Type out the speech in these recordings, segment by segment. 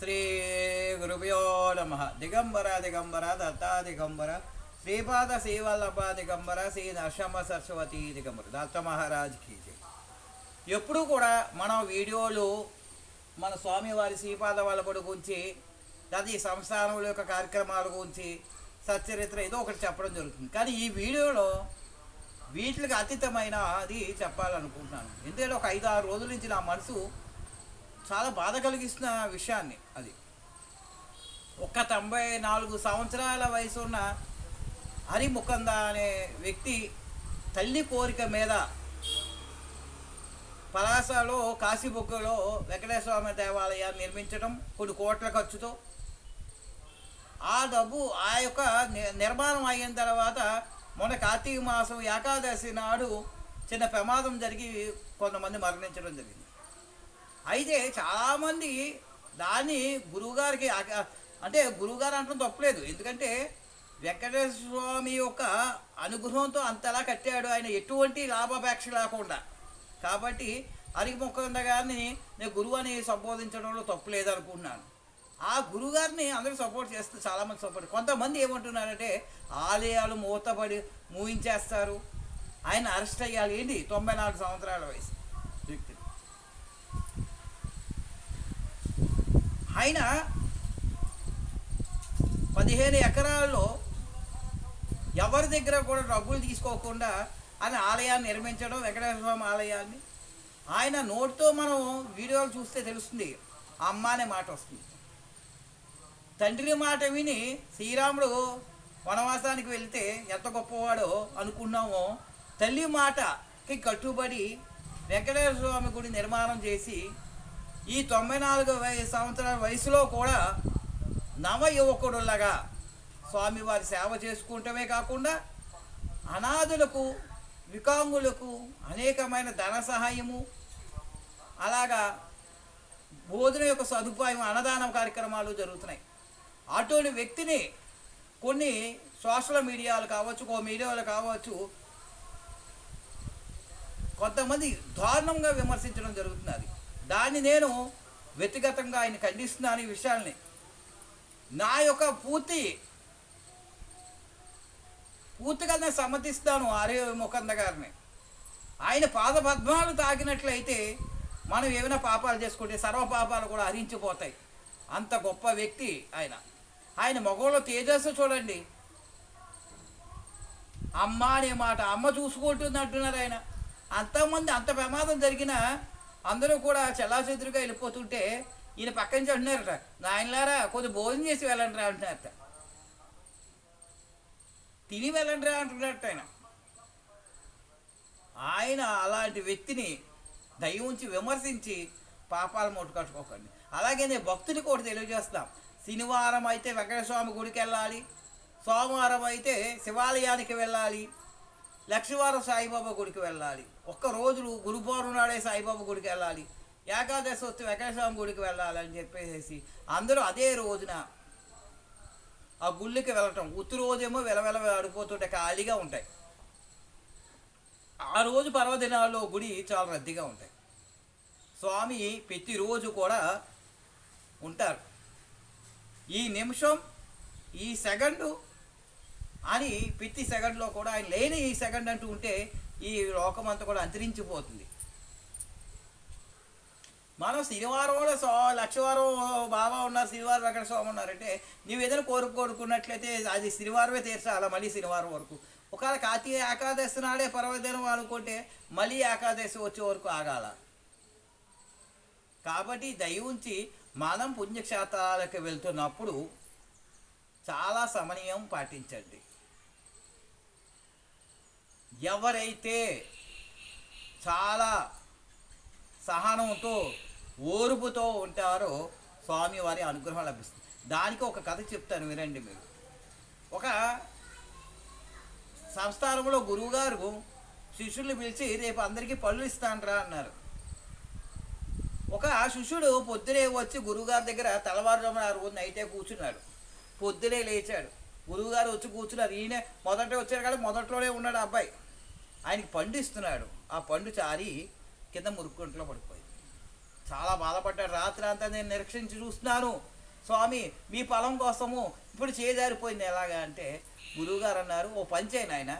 శ్రీ గురుభ్యో నమ. దిగంబర దిగంబర దత్తా దిగంబర. శ్రీపాద శ్రీవల్లభ దిగంబర శ్రీ నరసింహ సరస్వతి దిగంబర. దత్త మహారాజ్కి ఎప్పుడు ఎప్పుడూ కూడా మనం వీడియోలు మన స్వామివారి శ్రీపాద వల్లభుడి గురించి అది సంస్థానముల యొక్క కార్యక్రమాల గురించి సచ్చరిత్ర ఏదో ఒకటి చెప్పడం జరుగుతుంది. కానీ ఈ వీడియోలో వీటికి అతీతమైన అది చెప్పాలనుకుంటున్నాను. ఎందుకంటే ఒక ఐదు ఆరు రోజుల నుంచి నా మనసు చాలా బాధ కలిగిస్తున్న విషయాన్ని అది. ఒక తొంభై నాలుగు సంవత్సరాల వయసు ఉన్న హరిముకంద అనే వ్యక్తి తల్లి కోరిక మీద పలాసలో కాశీబుగ్గలో వెంకటేశ్వర దేవాలయాన్ని నిర్మించడం కొన్ని కోట్ల ఖర్చుతో. ఆ డబ్బు ఆ యొక్క ని- నిర్మాణం అయిన తర్వాత మొన్న కార్తీక మాసం ఏకాదశి నాడు చిన్న ప్రమాదం జరిగి కొంతమంది మరణించడం జరిగింది. అయితే చాలామంది దాన్ని గురువుగారికి అంటే గురువుగారు అంటడం తప్పలేదు ఎందుకంటే వెంకటేశ్వర స్వామి యొక్క అనుగ్రహంతో అంతలా కట్టాడు. ఆయన ఎటువంటి లాభాపేక్ష లేకుండా. కాబట్టి అరిగిమొక్కంద గారిని నేను గురువు అని సంబోధించడంలో తప్పు లేదనుకుంటున్నాను. ఆ గురుగారిని అందరూ సపోర్ట్ చేస్తూ చాలామంది సపోర్ట్ కొంతమంది ఏమంటున్నారంటే ఆలయాలు మూతపడి మూయించేస్తారు. ఆయన అరెస్ట్ అయ్యాలి. ఏంటి? తొంభై నాలుగు సంవత్సరాల వయసు వ్యక్తి. ఆయన పదిహేను ఎకరాల్లో ఎవరి దగ్గర కూడా డబ్బులు తీసుకోకుండా ఆయన ఆలయాన్ని నిర్మించడం వెంకటేశ్వర స్వామి ఆలయాన్ని ఆయన నోటితో మనం వీడియోలు చూస్తే తెలుస్తుంది అమ్మ అనే మాట వస్తుంది. తండ్రి మాట విని శ్రీరాముడు వనవాసానికి వెళ్తే ఎంత గొప్పవాడో అనుకున్నామో తల్లి మాటకి కట్టుబడి వెంకటేశ్వర స్వామి గుడి నిర్మాణం చేసి ఈ తొంభై నాలుగు సంవత్సరాల వయసులో కూడా నవ యువకుడులాగా స్వామివారి సేవ చేసుకుంటమే కాకుండా అనాథులకు వికాంగులకు అనేకమైన ధన సహాయము అలాగా భోజనం యొక్క సదుపాయం అన్నదానం కార్యక్రమాలు జరుగుతున్నాయి. అటువంటి వ్యక్తిని కొన్ని సోషల్ మీడియాలు కావచ్చు కో మీడియాలు కావచ్చు కొంతమంది దారుణంగా విమర్శించడం జరుగుతున్నది. దాన్ని నేను వ్యక్తిగతంగా ఆయన ఖండిస్తున్నాను ఈ విషయాల్ని. నా యొక్క పూర్తి పూర్తిగా నేను సమ్మతిస్తాను ఆర్య ముఖంద గారిని. ఆయన పాద పద్మాలు తాకినట్లయితే మనం ఏమైనా పాపాలు చేసుకుంటే సర్వ పాపాలు కూడా హరించిపోతాయి. అంత గొప్ప వ్యక్తి ఆయన. ఆయన మగవాళ్ళ తేజస్సు చూడండి. అమ్మ అనే మాట అమ్మ చూసుకుంటుంది అంటున్నారు ఆయన. అంతమంది అంత ప్రమాదం జరిగినా అందరూ కూడా చెల్లాచెదురుగా వెళ్ళిపోతుంటే ఈయన పక్క నుంచి అంటున్నారట నాయనలారా కొద్ది భోజనం చేసి వెళ్ళండి రా అంటున్నారట. తిని వెళ్ళండి రా అంటున్నట్టు ఆయన. ఆయన అలాంటి వ్యక్తిని దయ విమర్శించి పాపాలు మూట కట్టుకోకండి. అలాగే నేను భక్తుడికి కూడా తెలియజేస్తాం. శనివారం అయితే వెంకటస్వామి గుడికి వెళ్ళాలి సోమవారం అయితే శివాలయానికి వెళ్ళాలి లక్షవారం సాయిబాబా గుడికి వెళ్ళాలి. ఒక్క రోజులు గురు నాడే సాయిబాబా గుడికి వెళ్ళాలి. ఏకాదశి వస్తే వెంకటస్వామి గుడికి వెళ్ళాలని చెప్పేసి అందరూ అదే రోజున ఆ గుళ్ళకి వెళ్ళటం. ఉత్తు రోజేమో వెలవెల ఆడిపోతుంటే ఖాళీగా ఉంటాయి. ఆ రోజు పర్వదినాల్లో గుడి చాలా రద్దీగా ఉంటాయి. స్వామి ప్రతిరోజు కూడా ఉంటారు. ఈ నిమిషం ఈ సెకండు అని ప్రతి సెకండ్లో కూడా ఆయన లేని ఈ సెకండ్ అంటూ ఉంటే ఈ లోకం అంతా కూడా అంతరించిపోతుంది. మనం శనివారం కూడా సో లక్షవారం బాబా ఉన్నారు శనివారం వెంకట స్వామి ఉన్నారంటే నువ్వు ఏదైనా కోరుకు కోరుకున్నట్లయితే అది శనివారమే తీర్చాలి మళ్ళీ శనివారం వరకు. ఒకవేళ కార్తీక ఏకాదశి నాడే పర్వదినం అనుకుంటే మళ్ళీ ఏకాదశి వచ్చే వరకు ఆగాల. కాబట్టి దయ ఉంచి మనం పుణ్యక్షేత్రాలకు వెళ్తున్నప్పుడు చాలా సమన్వయం పాటించండి. ఎవరైతే చాలా సహనంతో ఓర్పుతో ఉంటారో స్వామివారి అనుగ్రహం లభిస్తుంది. దానికి ఒక కథ చెప్తాను వినండి మీరు. ఒక సంస్థానంలో గురువుగారు శిష్యుల్ని పిలిచి రేపు అందరికీ పళ్ళు ఇస్తానరా అన్నారు. ఒక శిష్యుడు పొద్దునే వచ్చి గురువుగారి దగ్గర తెల్లవారుజామున ఆ రోజు నైటే కూర్చున్నాడు. పొద్దునే లేచాడు. గురువుగారు వచ్చి కూర్చున్నారు. ఈయన మొదట వచ్చారు కదా మొదట్లోనే ఉన్నాడు అబ్బాయి. ఆయనకి పండు ఇస్తున్నాడు. ఆ పండు చారి కింద మురుక్కుంట్లో పడిపోయింది. చాలా బాధపడ్డాడు. రాత్రి అంతా నేను నిరీక్షించి చూస్తున్నాను. స్వామి మీ పొలం కోసము ఇప్పుడు చేజారిపోయింది ఎలాగా అంటే గురువుగారు అన్నారు ఓ పని చేయను ఆయన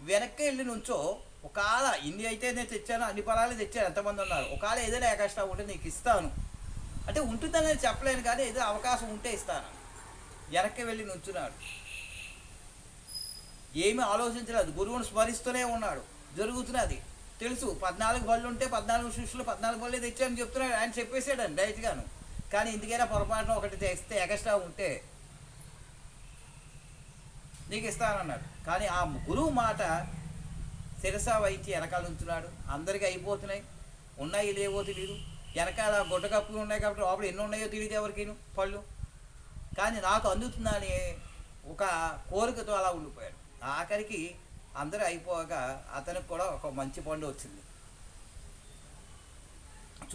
వెనక్కి వెళ్ళి నుంచో ఒకవేళ ఇన్ని అయితే నేను తెచ్చాను అన్ని పొలాలు తెచ్చాను. ఎంతమంది ఉన్నారు. ఒకవేళ ఏదైనా ఎక్స్ట్రా ఉంటే నీకు ఇస్తాను. అంటే ఉంటుందని చెప్పలేను కానీ ఏదో అవకాశం ఉంటే ఇస్తాను. వెనక్కి వెళ్ళి నుంచున్నాడు. ఏమీ ఆలోచించలేదు. గురువుని స్మరిస్తూనే ఉన్నాడు. జరుగుతున్నది. తెలుసు పద్నాలుగు బళ్ళు ఉంటే పద్నాలుగు శిష్యులు పద్నాలుగు బళ్ళే తెచ్చామని చెప్తున్నాడు. ఆయన చెప్పేసాడండి డైరెక్ట్గాను. కానీ ఎందుకైనా పొరపాటున ఒకటి తెస్తే ఎక్స్ట్రా ఉంటే నీకు ఇస్తానన్నాడు. కానీ ఆ గురువు మాట శిరస వైచి వెనకాల ఉంచున్నాడు అందరికీ అయిపోతున్నాయి. ఉన్నాయి లేవో తెలియదు వెనకాల గుడ్డ కప్పులు ఉన్నాయి కాబట్టి లోపల ఎన్ని ఉన్నాయో తెలియదు ఎవరికిను? పళ్ళు. కానీ నాకు అందుతుందని ఒక కోరికతో అలా ఉండిపోయాడు. ఆఖరికి అందరూ అయిపోగా అతనికి కూడా ఒక మంచి పండు వచ్చింది.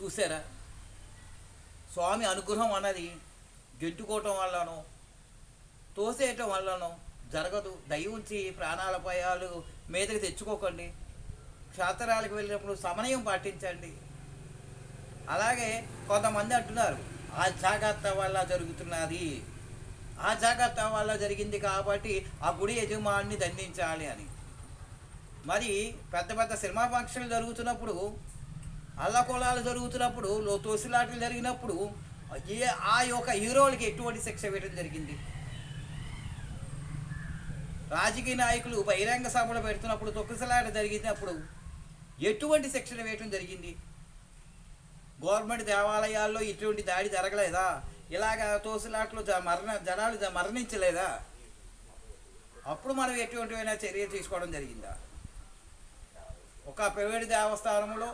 చూసారా? స్వామి అనుగ్రహం అన్నది గెంటుకోవటం వల్లనో తోసేయటం వల్లనో జరగదు. దయ ఉంచి ప్రాణాల భయాలు మీదకి తెచ్చుకోకండి. క్షేత్రాలకు వెళ్ళినప్పుడు సమన్వయం పాటించండి. అలాగే కొంతమంది అంటున్నారు ఆ జాగ్రత్త వల్ల జరుగుతున్నది. ఆ జాగ్రత్త వల్ల జరిగింది కాబట్టి ఆ గుడి యజమాని దండించాలి అని. మరి పెద్ద పెద్ద సినిమా ఫంక్షన్లు జరుగుతున్నప్పుడు అల్లకొలాలు జరుగుతున్నప్పుడు తోసిలాటలు జరిగినప్పుడు ఏ ఆ యొక్క హీరోలకి ఎటువంటి శిక్ష వేయడం జరిగింది? రాజకీయ నాయకులు బహిరంగ సభలు పెడుతున్నప్పుడు తొక్కిసలాట జరిగినప్పుడు ఎటువంటి శిక్షణ వేయటం జరిగింది? గవర్నమెంట్ దేవాలయాల్లో ఇటువంటి దాడి జరగలేదా? ఇలాగ తోసులాట్లు జ- మరణ జనాలు మరణించలేదా? అప్పుడు మనం ఎటువంటివైనా చర్య తీసుకోవడం జరిగిందా? ఒక ప్రైవేట్ దేవస్థానంలో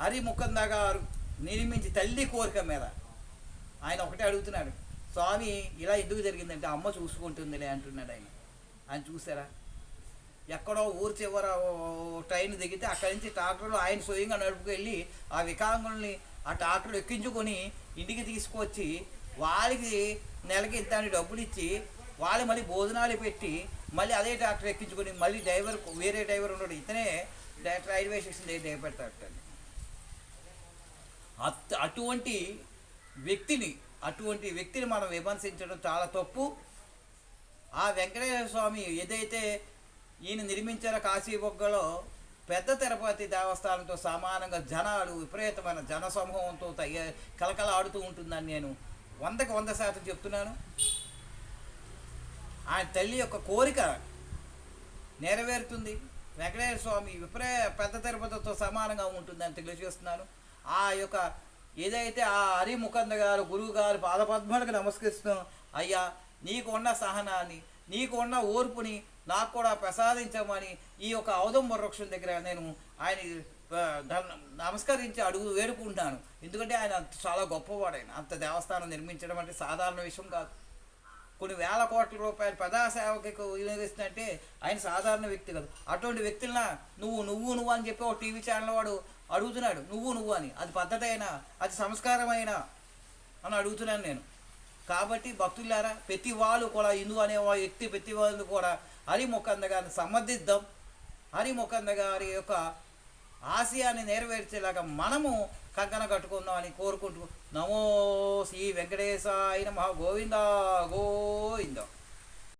హరి గారు నిర్మించి తల్లి కోరిక మీద ఆయన ఒకటే అడుగుతున్నాడు స్వామి ఇలా ఎందుకు జరిగిందంటే అమ్మ చూసుకుంటుందిలే అంటున్నాడు ఆయన. ఆయన చూసారా? ఎక్కడో ఊరు చివర ఓ ట్రైన్ దిగితే అక్కడి నుంచి ట్రాక్టర్లు ఆయన స్వయంగా నడుపుకెళ్ళి ఆ వికాంగుల్ని ఆ ట్రాక్టర్లు ఎక్కించుకొని ఇంటికి తీసుకొచ్చి వాళ్ళకి నెలకి ఇంత డబ్బులు ఇచ్చి వాళ్ళు మళ్ళీ భోజనాలు పెట్టి మళ్ళీ అదే డాక్టర్ ఎక్కించుకొని మళ్ళీ డ్రైవర్ వేరే డ్రైవర్ ఉన్నాడు ఇతనే డైరెక్ట్ రైల్వే స్టేషన్ దగ్గర దిగపెడతాడు అటువంటి వ్యక్తిని అటువంటి వ్యక్తిని మనం విమర్శించడం చాలా తప్పు. ఆ వెంకటేశ్వర స్వామి ఏదైతే ఈయన నిర్మించారో కాశీబొగ్గలో పెద్ద తిరుపతి దేవస్థానంతో సమానంగా జనాలు విపరీతమైన జన సమూహంతో కలకల ఆడుతూ ఉంటుందని నేను వందకి వంద శాతం చెప్తున్నాను. ఆయన తల్లి యొక్క కోరిక నెరవేరుతుంది. వెంకటేశ్వర స్వామి విపరీ పెద్ద తిరుపతితో సమానంగా ఉంటుందని తెలియజేస్తున్నాను. ఆ యొక్క ఏదైతే ఆ హరిముఖంద గారు గురువు గారు పాదపద్మాలకు నమస్కరిస్తున్నాం అయ్యా నీకు ఉన్న సహనాన్ని నీకు ఉన్న ఓర్పుని నాకు కూడా ప్రసాదించమని ఈ యొక్క ఔదంబ వృక్షం దగ్గర నేను ఆయన నమస్కరించి అడుగు వేడుకుంటాను ఎందుకంటే ఆయన చాలా గొప్పవాడు ఆయన. అంత దేవస్థానం నిర్మించడం అంటే సాధారణ విషయం కాదు. కొన్ని వేల కోట్ల రూపాయలు ప్రజా వినియోగిస్తుందంటే ఆయన సాధారణ వ్యక్తి కాదు. అటువంటి వ్యక్తులన నువ్వు నువ్వు నువ్వు అని చెప్పి ఒక టీవీ ఛానల్ వాడు అడుగుతున్నాడు. నువ్వు నువ్వు అని. అది పద్ధతి అయినా అది సంస్కారమైనా అని అడుగుతున్నాను నేను. కాబట్టి భక్తులారా ప్రతి వాళ్ళు కూడా హిందూ అనే వ్యక్తి ప్రతి వాళ్ళు కూడా హరిముఖంద గారిని సమర్థిద్దాం. హరిముఖంద గారి యొక్క ఆశయాన్ని నెరవేర్చేలాగా మనము కంకణ కట్టుకుందాం అని కోరుకుంటూ నమో శ్రీ వెంకటేశాయ నమ. గోవింద గోవిందా.